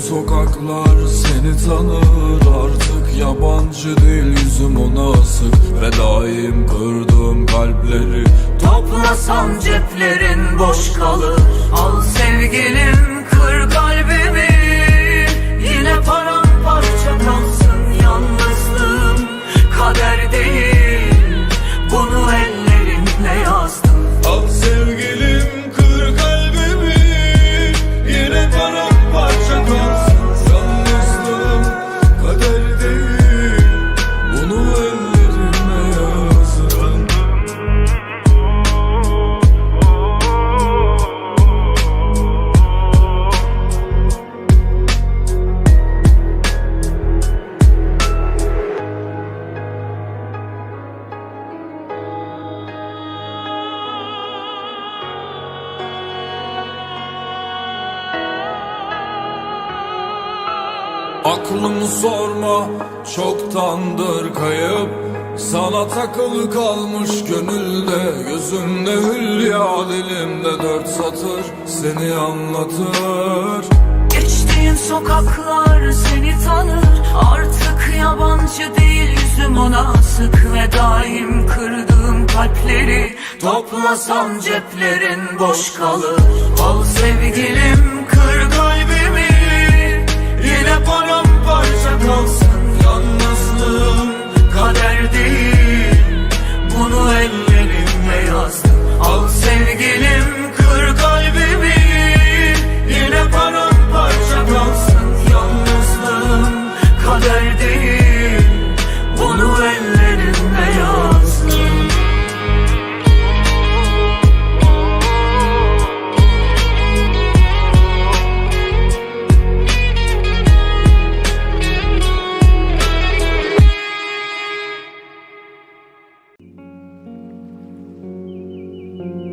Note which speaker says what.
Speaker 1: sokaklar seni tanır. Artık yabancı değil yüzüm ona asık. Ve daim kırdığım kalpleri
Speaker 2: Toplasan ceplerin boş kalır. Al sevgilim
Speaker 1: Aklımı sorma çoktandır kayıp. Sana takılı kalmış gönülde Gözümde hülya dilimde dört satır Seni anlatır.
Speaker 2: Geçtiğin sokaklar seni tanır. Artık yabancı değil yüzüm ona sık Ve daim kırdığım kalpleri Toplasan ceplerin boş kalır. Al sevgilim kır you.